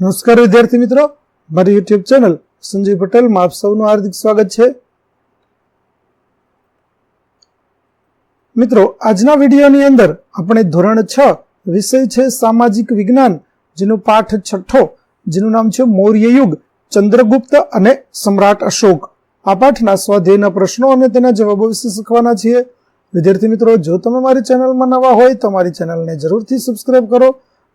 નમસ્કાર, વિદ્યાર્થી મિત્રો. મારી યુટ્યુબ ચેનલ સંજય પટેલમાં આપ સૌનું હાર્દિક સ્વાગત છે. મિત્રો, આજના વિડીયોની અંદર આપણે ધોરણ છ, વિષય છે સામાજિક વિજ્ઞાન, જેનો પાઠ છઠ્ઠો, જેનું નામ છે મૌર્ય યુગ, ચંદ્રગુપ્ત અને સમ્રાટ અશોક. આ પાઠના સ્વાધ્યાયના પ્રશ્નો અને તેના જવાબો વિશે શીખવાના છીએ. વિદ્યાર્થી મિત્રો, જો તમે મારી ચેનલમાં નવા હોય, તો મારી ચેનલને જરૂરથી સબસ્ક્રાઇબ કરો.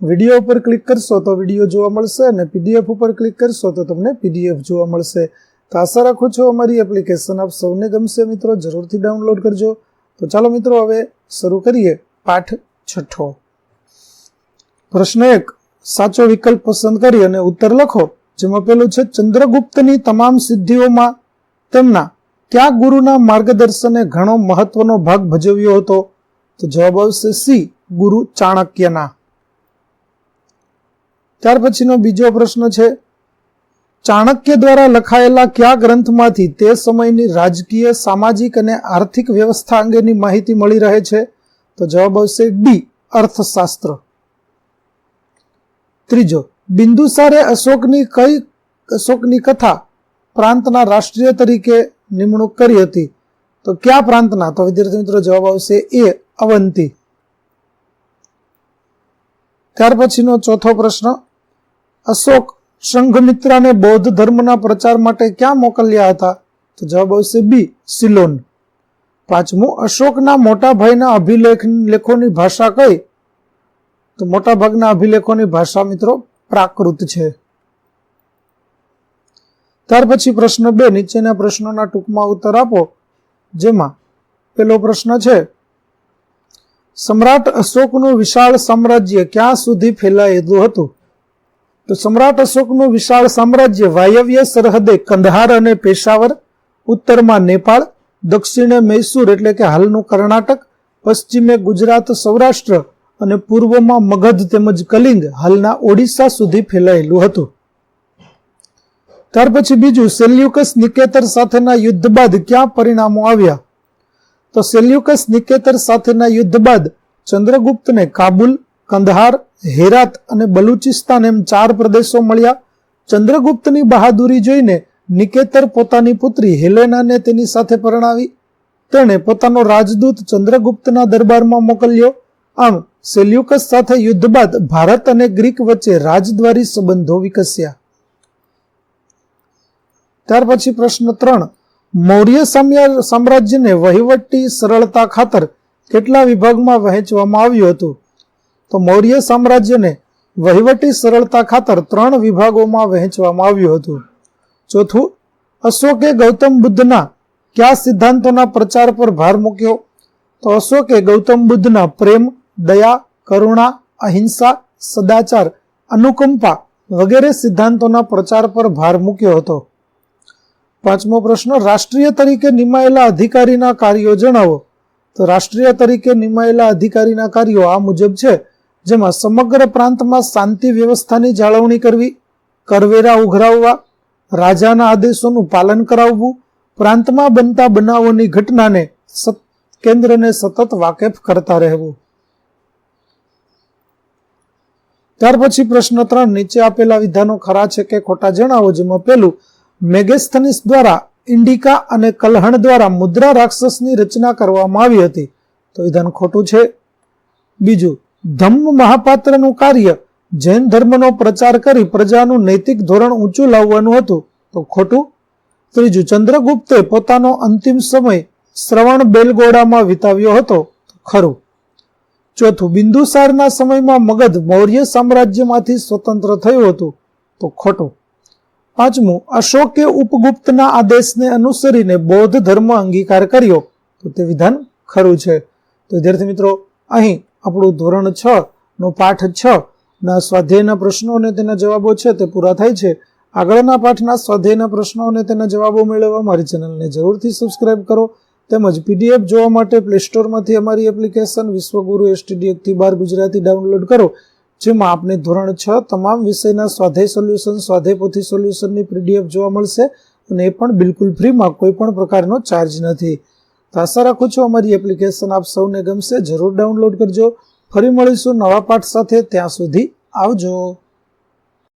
વીડિયો ઉપર ક્લિક કરશો તો વીડિયો જોવા મળશે અને પીડીએફ ઉપર ક્લિક કરશો તો તમને પીડીએફ જોવા મળશે. તો આશા રાખું છું અમારી એપ્લિકેશન આપ સૌને ગમશે મિત્રો. જરૂરથી ડાઉનલોડ કરજો. તો ચાલો મિત્રો હવે શરૂ કરીએ પાઠ છઠ્ઠો. પ્રશ્ન એક, સાચો વિકલ્પ પસંદ કરી અને ઉત્તર લખો, જેમાં પેલું છે, ચંદ્રગુપ્તની તમામ સિદ્ધિઓમાં તેમના ક્યાં ગુરુના માર્ગદર્શને ઘણો મહત્વનો ભાગ ભજવ્યો હતો. તો જવાબ આવશે સી, ગુરુ ચાણક્યના. ત્યાર પછીનો બીજો પ્રશ્ન છે, ચાણક્ય દ્વારા લખાયેલા કયા ગ્રંથમાંથી તે સમયની રાજકીય, સામાજિક અને આર્થિક વ્યવસ્થા અંગેની માહિતી મળી રહે છે? તો જવાબ આવશે ડી, અર્થશાસ્ત્ર. ત્રીજો, બિંદુસારે અશોકની કઈ, અશોકની કથા પ્રાંતના રાષ્ટ્રીય તરીકે નિમણૂક કરી હતી? તો કયા પ્રાંતના? તો વિદ્યાર્થી મિત્રો જવાબ આવશે એ, અવંતી. ત્યાર પછીનો ચોથો પ્રશ્ન અશોક સંઘમિત્રાને બૌદ્ધ ધર્મના પ્રચાર માટે ક્યાં મોકલ્યા હતા? તો જવાબ આવશે બી, સિલોન. પાંચમું, અશોકના મોટા ભાઈના અભિલેખ લેખોની ભાષા કઈ? તો મોટા ભાગના અભિલેખોની ભાષા મિત્રો પ્રાકૃત છે. ત્યાર પછી પ્રશ્ન બે, નીચેના પ્રશ્નોના ટૂંકમાં ઉત્તર આપો. જેમાં પેલો પ્રશ્ન છે, સમ્રાટ અશોકનું વિશાળ સામ્રાજ્ય ક્યાં સુધી ફેલાયેલું હતું? તો સમ્રાટ અશોકનું વિશાળ સામ્રાજ્ય વાયવ્ય સરહદે કંદહાર અને પેશાવર, ઉત્તરમાં નેપાળ, દક્ષિણે મૈસૂર એટલે કે હાલનું કર્ણાટક, પશ્ચિમે ગુજરાત, સૌરાષ્ટ્ર અને પૂર્વમાં મગધ તેમજ કલિંગ હાલના ઓડિશા સુધી ફેલાયેલું હતું. ત્યાર પછી બીજું સેલ્યુકસ નિકેતર સાથેના યુદ્ધ બાદ ક્યાં પરિણામો આવ્યા? તો સેલ્યુકસ નિકેતર સાથેના યુદ્ધ બાદ ચંદ્રગુપ્તને કાબુલ કંદહાર, હેરાત અને બલુચિસ્તાન એમ ચાર પ્રદેશો મળ્યા. ચંદ્રગુપ્તની બહાદુરી જોઈને નિકેતર પોતાની પુત્રી હેલેનાને તેની સાથે પરણાવી. તેણે પોતાનો રાજદૂત ચંદ્રગુપ્તના દરબારમાં મોકલ્યો. આમ, સેલ્યુકસ સાથે યુદ્ધ બાદ ભારત અને ગ્રીક વચ્ચે રાજદ્વારી સંબંધો વિકસ્યા. ત્યાર પછી પ્રશ્ન ત્રણ. મૌર્ય સામ્રાજ્યને વહીવટી સરળતા ખાતર કેટલા વિભાગમાં વહેંચવામાં આવ્યું હતું? તો મૌર્ય સામ્રાજ્યને વહીવટી સરળતા ખાતર ત્રણ વિભાગોમાં વહેંચવામાં આવ્યું હતું. ચોથું, અશોકે ગૌતમ બુદ્ધના કયા સિદ્ધાંતોના પ્રચાર પર ભાર મૂક્યો? તો અશોકે ગૌતમ બુદ્ધના પ્રેમ, દયા, કરુણા, અહિંસા, સદાચાર, અનુકંપા વગેરે સિદ્ધાંતોના પ્રચાર પર ભાર મૂક્યો હતો. પાંચમો પ્રશ્ન, રાષ્ટ્રીય તરીકે નિમાયેલા અધિકારીના કાર્યો જણાવો. તો રાષ્ટ્રીય તરીકે નિમાયેલા અધિકારીના કાર્યો આ મુજબ છે. જેમાં સમગ્ર પ્રાંતમાં શાંતિ વ્યવસ્થાની જાળવણી કરવી, કરવેરા ઉઘરાવવા, રાજાના આદેશોનું પાલન કરાવવું, પ્રાંતમાં બનતા બનાવોની ઘટનાને કેન્દ્રને સતત વાકેફ કરતા રહેવું. ત્યાર પછી પ્રશ્ન ત્રણ નીચે આપેલા વિધાનો ખરા છે કે ખોટા જણાવો, જેમાં પેલું મેગેસ્થનિસ દ્વારા ઇન્ડિકા અને કલહણ દ્વારા મુદ્રા રાક્ષસની રચના કરવામાં આવી હતી. તો વિધાન ખોટું છે. બીજું ધમ્મ મહાપાત્રનું કાર્ય જૈન ધર્મનો પ્રચાર કરી પ્રજાનું નૈતિક ધોરણ ઊંચું લાવવાનું હતું. તો ખોટું? ત્રીજું, ચંદ્રગુપ્તે પોતાનો અંતિમ સમય શ્રવણ બેલગોડામાં વિતાવ્યો હતો. ખરું. ચોથું, બિંદુસારના સમયમાં મગધ મૌર્ય સામ્રાજ્યમાંથી સ્વતંત્ર થયું હતું. તો ખોટું. પાંચમું, અશોકે ઉપગુપ્તના આદેશને અનુસરીને બૌદ્ધ ધર્મ અંગીકાર કર્યો. તો તે વિધાન ખરું છે. તો વિદ્યાર્થી મિત્રો, અહીં આપણું ધોરણ છ નો પાઠ છ ના સ્વાધ્યાયના પ્રશ્નો અને તેના જવાબો છે તે પૂરા થાય છે. આગળના પાઠના સ્વાધ્યાયના પ્રશ્નો અને તેના જવાબો મેળવવા મારી ચેનલને જરૂરથી સબસ્ક્રાઇબ કરો તેમજ પીડીએફ જોવા માટે પ્લે સ્ટોરમાંથી અમારી એપ્લિકેશન વિશ્વગુરુ એસટીડી એકથી બાર ગુજરાતી ડાઉનલોડ કરો, જેમાં આપને ધોરણ છ તમામ વિષયના સ્વાધ્યાય સોલ્યુશન સ્વાધ્યાય પોથી સોલ્યુશનની પીડીએફ જોવા મળશે અને એ પણ બિલકુલ ફ્રીમાં કોઈ પણ પ્રકારનો ચાર્જ નથી. તો આશા રાખું છું અમારી એપ્લિકેશન આપ સૌને ગમશે. જરૂર ડાઉનલોડ કરજો. ફરી મળીશું નવા પાઠ સાથે. ત્યાં સુધી આવજો.